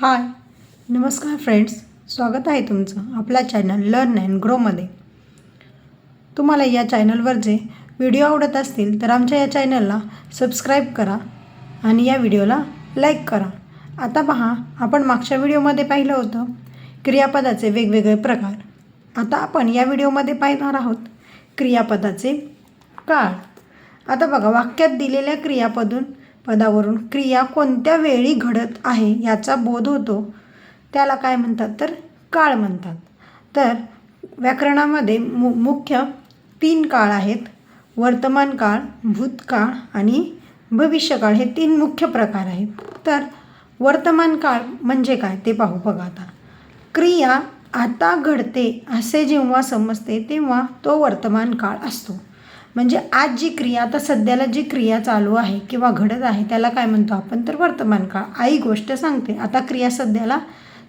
हाय. नमस्कार फ्रेंड्स. स्वागत आहे तुमचं आपला चॅनल लर्न अँड ग्रोमध्ये तुम्हाला या चॅनलवर जे व्हिडिओ आवडत असतील तर आमच्या या चॅनलला सबस्क्राईब करा आणि या व्हिडिओला लाईक करा. आता पहा आपण मागच्या व्हिडिओमध्ये पाहिलं होतं क्रियापदाचे वेगवेगळे प्रकार. आता आपण या व्हिडिओमध्ये पाहणार आहोत क्रियापदाचे काळ. आता बघा वाक्यात दिलेल्या क्रियापदून पदावरून क्रिया कोणत्या वेळी घडत आहे याचा बोध होतो. त्याला काय म्हणतात? तर काळ म्हणतात. तर व्याकरणामध्ये मु मुख्य तीन काळ आहेत. वर्तमान काळ भूतकाळ आणि भविष्यकाळ हे तीन मुख्य प्रकार आहेत. तर वर्तमान काळ म्हणजे काय ते पाहू बघा आता. क्रिया आता घडते असे जेव्हा समजते तेव्हा तो वर्तमान काळ असतो. म्हणजे आज जी क्रिया आता सध्याला जी क्रिया चालू आहे किंवा घडत आहे त्याला काय म्हणतो आपण? तर वर्तमान काळ. आई गोष्ट सांगते आता क्रिया सध्याला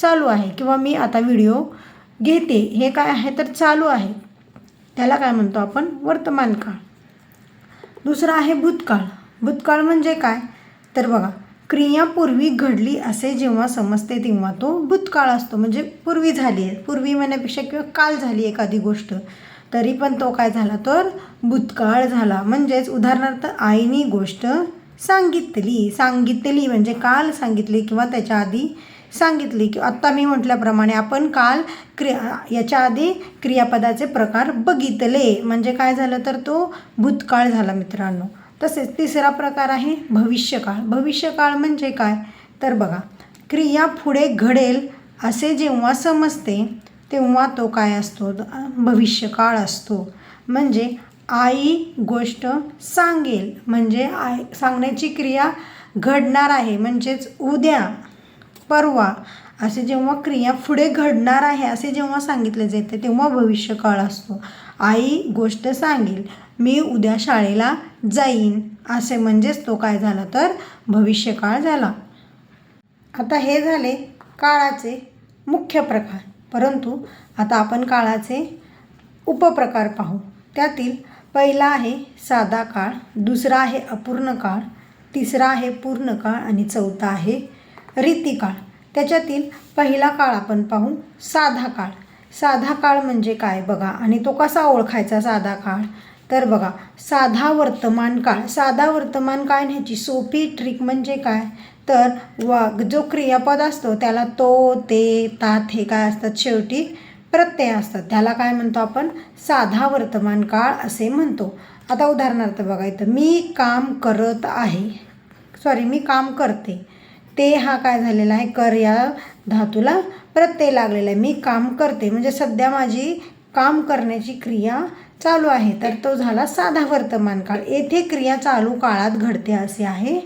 चालू आहे किंवा मी आता व्हिडिओ घेते हे काय आहे तर चालू आहे. त्याला काय म्हणतो आपण? वर्तमान काळ. दुसरं आहे भूतकाळ. भूतकाळ म्हणजे काय? तर बघा क्रिया पूर्वी घडली असे जेव्हा समजते तेव्हा तो भूतकाळ असतो. म्हणजे पूर्वी झाली आहे. पूर्वी म्हणण्यापेक्षा किंवा काल झाली एखादी गोष्ट. तरी पण तो काय झाला तर भूतकाळ झाला. म्हणजेच उदाहरणार्थ आईनी गोष्ट सांगितली. सांगितली म्हणजे काल सांगितली किंवा त्याच्या आधी सांगितली. की आत्ता मी म्हटल्याप्रमाणे आपण काल क्रिया याच्या आधी क्रियापदाचे प्रकार बघितले. म्हणजे काय झालं तर तो भूतकाळ झाला मित्रांनो. तसेच तिसरा प्रकार आहे भविष्यकाळ. भविष्यकाळ म्हणजे काय? तर बघा क्रिया पुढे घडेल असे जेव्हा समजते तेव्हा तो काय असतो? भविष्यकाळ असतो. म्हणजे आई गोष्ट सांगेल. म्हणजे आई सांगण्याची क्रिया घडणार आहे. म्हणजेच उद्या परवा असे जेव्हा क्रिया पुढे घडणार आहे असे जेव्हा सांगितले जाते तेव्हा भविष्यकाळ असतो. आई गोष्ट सांगेल मी उद्या शाळेला जाईन. असे म्हणजेच तो काय झाला तर? भविष्यकाळ झाला. आता हे झाले काळाचे मुख्य प्रकार. परंतु आता आपण काळाचे उपप्रकार पाहू. त्यातील पहिला आहे साधा काळ दुसरा आहे अपूर्ण काळ तिसरा आहे पूर्ण काळ आणि चौथा आहे रीतिकाळ त्याच्यातील पहिला काळ आपण पाहू साधा काळ. साधा काळ म्हणजे काय बघा? आणि तो कसा ओळखायचा साधा काळ? तर बघा साधा वर्तमान काळ. साधा वर्तमान काळ ह्याची सोपी ट्रिक म्हणजे काय? तर वा जो क्रियापद असतो त्याला तो ते तात हे काय असतात? शेवटी प्रत्यय असतात. त्याला काय म्हणतो आपण? साधा वर्तमान काळ असे म्हणतो. आता उदाहरणार्थ बघा इथं मी काम करत आहे. सॉरी मी काम करते. ते हा काय झालेला आहे? कर या धातूला प्रत्यय लागलेला आहे. मी काम करते. म्हणजे सध्या माझी काम करण्याची क्रिया चालू आहे. तर तो झाला साधा वर्तमान काळ. येथे क्रिया चालू काळात घडते असे आहे.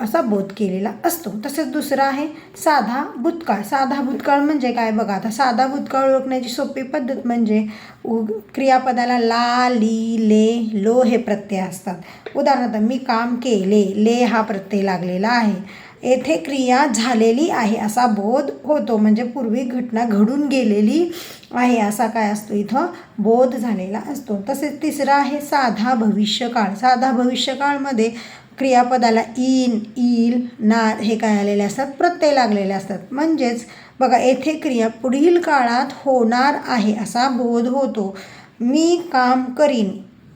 असा बोध केलेला असतो. तसेच दुसरा आहे साधा भूतकाळ. साधा भूतकाळ म्हणजे काय? बघा आता साधा भूतकाळ ओळखण्याची सोपी पद्धत म्हणजे उ क्रियापदाला ला ली ले लो हे प्रत्यय असतात. उदाहरणार्थ मी काम केले ले हा प्रत्यय लागलेला आहे. येथे क्रिया झालेली आहे. असा बोध होतो. म्हणजे पूर्वी घटना घडून गेलेली आहे असा काय असतो इथं? बोध झालेला असतो. तसेच तिसरा आहे साधा भविष्यकाळ. साधा भविष्यकाळमध्ये क्रियापदाला इन इल नार हे काय आलेले असतात? प्रत्यय लागलेले असतात. म्हणजेच बघा येथे क्रिया पुढील काळात होणार आहे असा बोध होतो. मी काम करीन.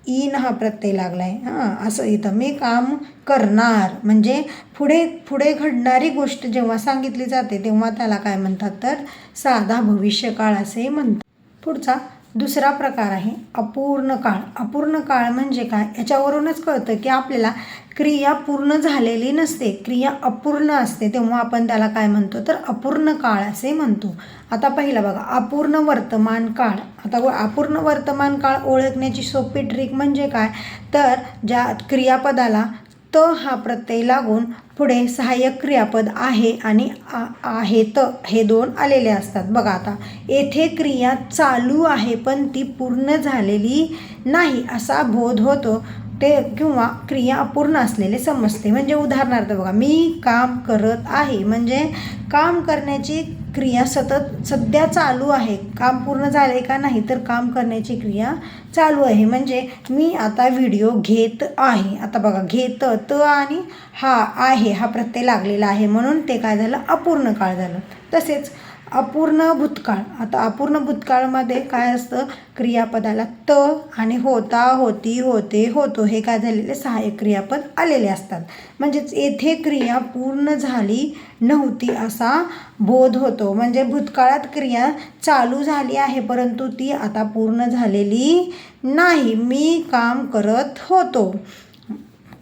इन हा प्रत्यय लागला आहे हां असं इथं. मी काम करणार. म्हणजे पुढे पुढे घडणारी गोष्ट जेव्हा सांगितली जाते तेव्हा त्याला काय म्हणतात तर साधा भविष्यकाळ असे म्हणतात. पुढचा दुसरा प्रकार आहे अपूर्ण काळ. अपूर्ण काळ म्हणजे काय? याच्यावरूनच कळतं की आपल्याला क्रिया पूर्ण झालेली नसते. क्रिया अपूर्ण असते तेव्हा आपण त्याला काय म्हणतो? तर अपूर्ण काळ असे म्हणतो. आता पहिलं बघा अपूर्ण वर्तमान काळ. आता अपूर्ण वर्तमान काळ ओळखण्याची सोपी ट्रिक म्हणजे काय? तर ज्या क्रियापदाला त हा प्रत्यय लागून पुढे सहाय्यक क्रियापद आहे आणि आहेत. हे दोन आलेले असतात. बघा आता येथे क्रिया चालू आहे पण ती पूर्ण झालेली नाही असा बोध होतो. ते किंवा क्रिया अपूर्ण असलेले समजते. म्हणजे उदाहरणार्थ बघा मी काम करत आहे. म्हणजे काम करण्याची क्रिया सतत सध्या चालू आहे. काम पूर्ण झाले का नाही तर काम करण्याची क्रिया चालू आहे. म्हणजे मी आता व्हिडिओ घेत आहे. आता बघा घेत त आणि हा आहे हा प्रत्यय लागलेला आहे. म्हणून ते काय झालं? अपूर्ण काळ झालं. तसेच अपूर्ण भूतकाळ. आता अपूर्ण भूतकाळमध्ये काय असतं? क्रियापदाला त आणि होता होती होते होतो हे काय झालेले? सहाय्यक क्रियापद आलेले असतात. म्हणजेच येथे क्रिया पूर्ण झाली नव्हती असा बोध होतो. म्हणजे भूतकाळात क्रिया चालू झाली आहे परंतु ती आता पूर्ण झालेली नाही. मी काम करत होतो.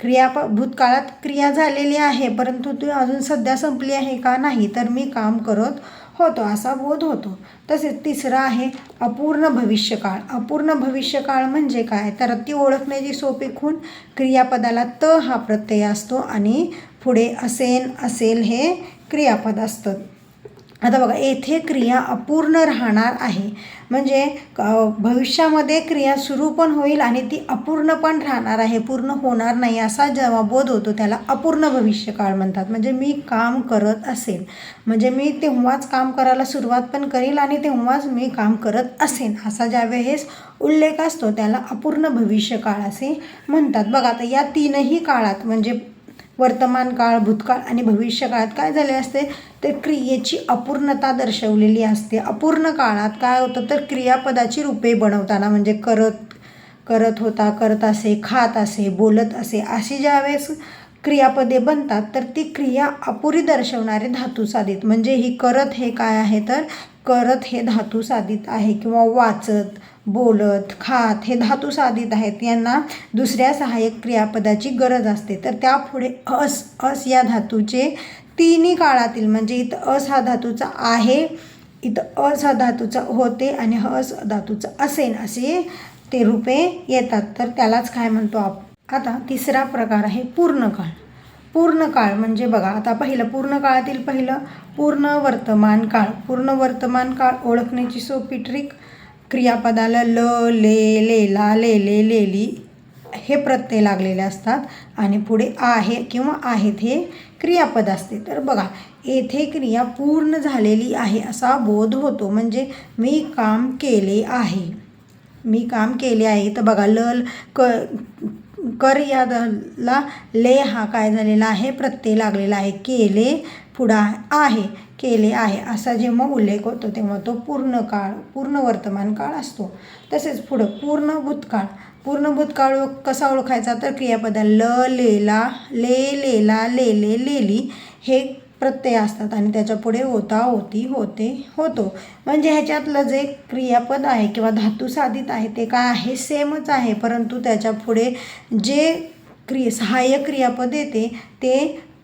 क्रिया भूतकाळात क्रिया झालेली आहे परंतु ती अजून सध्या संपली आहे का नाही? तर मी काम करत होतो असा बोध होतो. तसेच तिसरं आहे अपूर्ण भविष्यकाळ. अपूर्ण भविष्यकाळ म्हणजे काय? तर ती ओळखण्याची सोपी खूण क्रियापदाला त हा प्रत्यय असतो आणि पुढे असेन असेल हे क्रियापद असतं. आता बघा येथे क्रिया अपूर्ण राहणार आहे. म्हणजे भविष्यामध्ये क्रिया सुरू पण होईल आणि ती अपूर्ण पण राहणार आहे पूर्ण होणार नाही असा जेव्हा बोध होतो त्याला अपूर्ण भविष्यकाळ म्हणतात. म्हणजे मी काम करत असेल म्हणजे मी तेव्हाच काम करायला सुरुवात पण करील आणि तेव्हाच मी काम करत असेन असा ज्यावेळेस उल्लेख असतो त्याला अपूर्ण भविष्यकाळ असे म्हणतात. बघा आता या तीनही काळात म्हणजे वर्तमान काळ भूतकाळ आणि भविष्यकाळात काय झाले असते? तर क्रियेची अपूर्णता दर्शवलेली असते. अपूर्ण काळात काय होतं? तर क्रियापदाची रूपे बनवताना म्हणजे करत करत होता करत असे खात असे बोलत असे अशी ज्यावेळेस क्रियापदे बनतात तर ती क्रिया अपुरी दर्शवणारे धातू साधित. म्हणजे ही करत हे काय आहे तर? करत हे धातू साधित आहे. किंवा वाचत बोलत खात हे धातू साधित आहेत. यांना दुसऱ्या सहाय्यक क्रियापदाची गरज असते. तर त्यापुढे अस अस या धातूचे तिन्ही काळातील म्हणजे इथं अस हा धातूचा आहे इथं अस हा धातूचा होते आणि हस धातूचं असेन असे ते रूपे येतात. तर त्यालाच काय म्हणतो आप आता तिसरा प्रकार आहे पूर्ण काळ पूर्ण काळ म्हणजे बघा आता पहिलं पूर्ण काळातील पहिलं पूर्ण वर्तमान काळ. पूर्ण वर्तमान काळ ओळखण्याची सोपी ट्रिक क्रियापदाला ल ले लेला लेले लेली हे प्रत्यय लागलेले असतात आणि पुढे आहे किंवा आहेत हे क्रियापद असते. तर बघा येथे क्रिया पूर्ण झालेली आहे असा बोध होतो. म्हणजे मी काम केले आहे. मी काम केले आहे. तर बघा ल क कर या दला ले हा काय झालेला आहे? प्रत्यय लागलेला आहे. केले पुढा आहे. केले आहे. असा जेव्हा उल्लेख होतो तेव्हा तो पूर्ण काळ पूर्ण वर्तमान काळ असतो. तसेच पुढं पूर्ण भूतकाळ. पूर्ण भूतकाळ कसा ओळखायचा? तर क्रियापदा ल लेला ले लेला लेले लेली हे प्रत्यय असतात आणि त्याच्या पुढे होता होती होते होतो. म्हणजे ह्याच्यातलं जे क्रियापद आहे किंवा धातू साधित आहे ते काय आहे? सेमच आहे. परंतु त्याच्या पुढे जे क्रिय सहाय्यक क्रियापद येते ते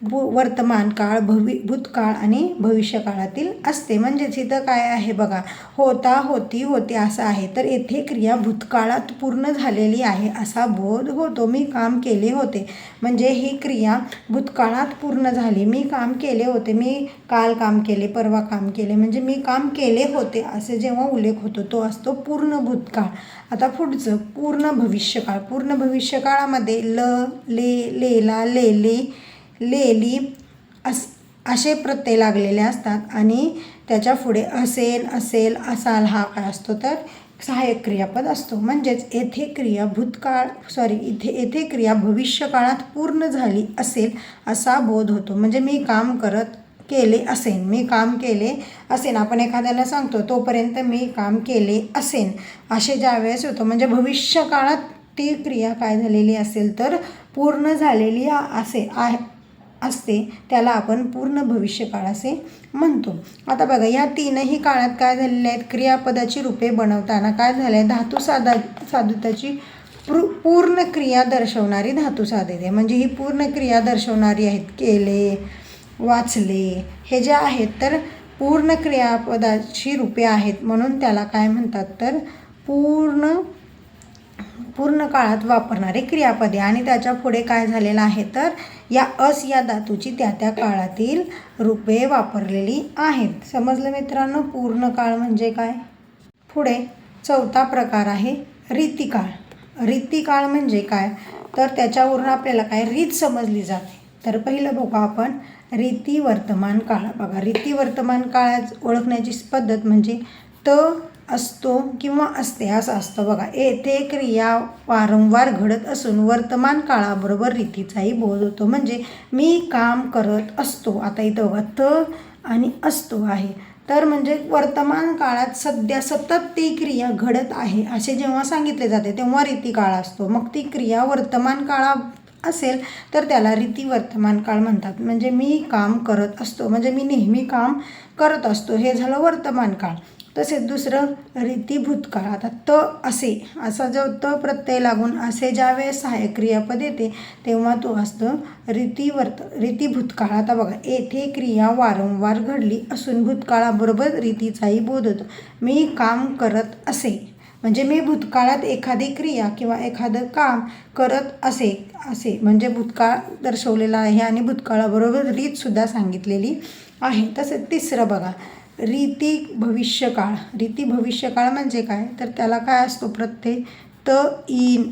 भू वर्तमान काळ भवि भूतकाळ आणि भविष्यकाळातील असते. म्हणजेच इथं काय आहे बघा? होता होती होते असं आहे. तर येथे क्रिया भूतकाळात पूर्ण झालेली आहे असा बोध होतो. मी काम केले होते. म्हणजे ही क्रिया भूतकाळात पूर्ण झाली. मी काम केले होते. मी काल काम केले परवा काम केले. म्हणजे मी काम केले होते असे जेव्हा उल्लेख होतो तो असतो पूर्ण भूतकाळ. आता पुढचं पूर्ण भविष्यकाळ. पूर्ण भविष्यकाळामध्ये ल ले लेला लेले लेली अस असे प्रत्यय लागलेले असतात आणि त्याच्या पुढे असेल असेल असाल हा काय असतो तर सहाय्यक क्रियापद असतो. म्हणजेच येथे क्रिया भूतकाळ सॉरी इथे येथे क्रिया भविष्यकाळात पूर्ण झाली असेल असा बोध होतो. म्हणजे मी काम करत केले असेन मी काम केले असेन. आपण एखाद्याला सांगतो तोपर्यंत मी काम केले असेन. असे ज्यावेळेस होतो. म्हणजे भविष्यकाळात ती क्रिया काय झालेली असेल तर पूर्ण झालेली असे आहे. असते त्याला आपण पूर्ण भविष्यकाळ असे म्हणतो. आता बघा या तीनही काळात काय झालेले आहेत? क्रियापदाची रूपे बनवताना काय झालं आहे धातू साधा साधुताची प्रू पूर्ण क्रिया दर्शवणारी धातू साधिते म्हणजे ही पूर्ण क्रिया दर्शवणारी आहेत केले वाचले हे जे आहेत तर पूर्ण क्रियापदाची रूपे आहेत. म्हणून त्याला काय म्हणतात? तर पूर्ण पूर्ण काळात वापरणारे क्रियापदे. आणि त्याच्या पुढे काय झालेलं आहे तर या अस या धातूची त्या त्या काळातील रूपे वापरलेली आहेत. समजलं मित्रांनो? पूर्ण काळ म्हणजे काय? पुढे चौथा प्रकार आहे रीतिकाळ. रीतिकाळ म्हणजे काय? तर त्याच्यावरून आपल्याला काय? रीत समजली जाते. तर पहिलं बघू आपण रीती वर्तमान काळ. बघा रीती वर्तमान काळात ओळखण्याची पद्धत म्हणजे त असतो किंवा असते असं असतं. बघा येथे क्रिया वारंवार घडत असून वर्तमान काळाबरोबर रीतीचाही बोध होतो. म्हणजे मी काम करत असतो. आता इथं बघा त आणि असतो आहे. तर म्हणजे वर्तमान काळात सध्या सतत ती क्रिया घडत आहे असे जेव्हा सांगितले जाते तेव्हा रीती काळ असतो. मग ती क्रिया वर्तमान काळा असेल तर त्याला रीती वर्तमान काळ म्हणतात. म्हणजे मी काम करत असतो. म्हणजे मी नेहमी काम करत असतो. हे झालं वर्तमान काळ. तसेच दुसरं रीती भूतकाळ. आता त असे असा जो त प्रत्यय लागून असे ज्यावेळेस सहाय्यक क्रियापद येते तेव्हा तो असतं रीतीवर्त रीती भूतकाळ. आता बघा येथे क्रिया वारंवार घडली असून भूतकाळाबरोबर रीतीचाही बोध होतो. मी काम करत असे म्हणजे मी भूतकाळात एखादी क्रिया किंवा एखादं काम करत असे असे म्हणजे भूतकाळ दर्शवलेला आहे आणि भूतकाळाबरोबर रीतसुद्धा सांगितलेली आहे. तसेच तिसरं बघा रीती भविष्यकाळ. रीती भविष्यकाळ म्हणजे काय? तर त्याला काय असतो प्रत्यय? त इन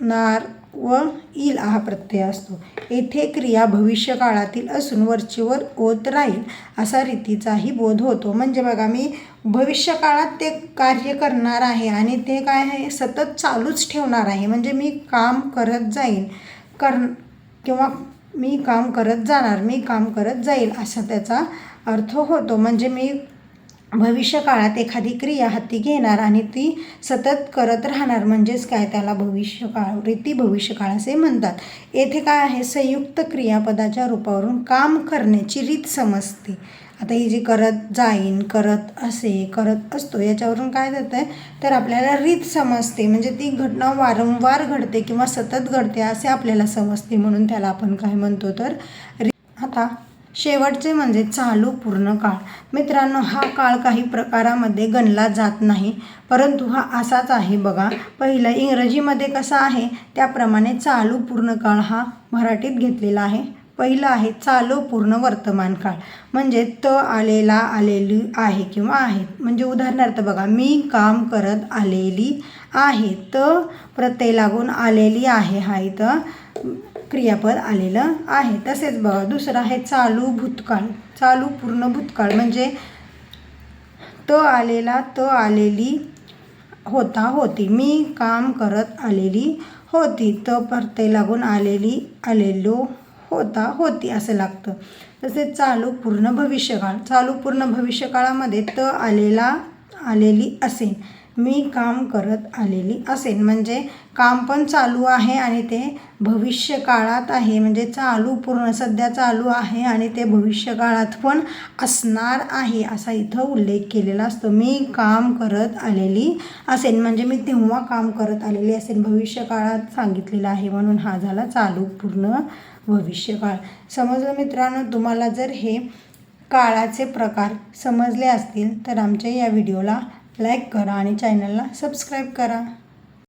नार व इल हा प्रत्यय असतो. येथे क्रिया भविष्यकाळातील असून वरचीवर होत राहील असा रीतीचाही बोध होतो. म्हणजे बघा मी भविष्यकाळात ते कार्य करणार आहे आणि ते काय आहे? सतत चालूच ठेवणार आहे. म्हणजे मी काम करत जाईन कर किंवा मी काम करत जाणार मी काम करत जाईल असा त्याचा अर्थ होतो. म्हणजे मी भविष्यकाळात एखादी क्रिया हाती घेणार आणि ती सतत करत राहणार. म्हणजेच काय? त्याला भविष्यकाळ रीती भविष्यकाळ असे म्हणतात. येथे काय आहे? संयुक्त क्रियापदाच्या रूपावरून काम करण्याची रीत समजते. आता ही जी करत जाईन करत असे करत असतो याच्यावरून काय जातं आहे तर आपल्याला रीत समजते. म्हणजे ती घटना वारंवार घडते किंवा सतत घडते असे आपल्याला समजते. म्हणून त्याला आपण काय म्हणतो तर आता शेवटचे म्हणजे चालू पूर्ण काळ. मित्रांनो हा काळ काही प्रकारामध्ये गणला जात नाही परंतु हा असाच आहे बघा. पहिलं इंग्रजीमध्ये कसा आहे त्याप्रमाणे चालू पूर्ण काळ हा मराठीत घेतलेला आहे. पहिलं आहे चालू पूर्ण वर्तमान काळ. म्हणजे त आलेला आलेली आहे किंवा आहे. म्हणजे उदाहरणार्थ बघा मी काम करत आलेली आहे त प्रत्यय लागून आलेली आहे हा इथं क्रियापद आलेलं आहे. तसेच बघा दुसरं आहे चालू भूतकाळ. चालू पूर्ण भूतकाळ म्हणजे त आलेला त आलेली होता होती. मी काम करत आलेली होती. त परते लागून आलेली आलेलो होता होती असं लागतं. तसेच चालू पूर्ण भविष्यकाळ. चालू पूर्ण भविष्यकाळामध्ये त आलेला आलेली असेल मी काम करत आलेली असेल म्हणजे काम पण चालू आहे आणि ते भविष्यकाळात आहे. म्हणजे चालू पूर्ण सध्या चालू आहे आणि ते भविष्यकाळात पण असणार आहे असा इथं उल्लेख केलेला असतो. मी काम करत आलेली असेल म्हणजे मी तेव्हा काम करत आलेली असेल भविष्यकाळात सांगितलेलं आहे म्हणून हा झाला चालू पूर्ण भविष्यकाळ समजलं मित्रांनो? तुम्हाला जर हे काळाचे प्रकार समजले असतील तर आमच्या या व्हिडिओला लाईक करा आणि चॅनलला सबस्क्राईब करा.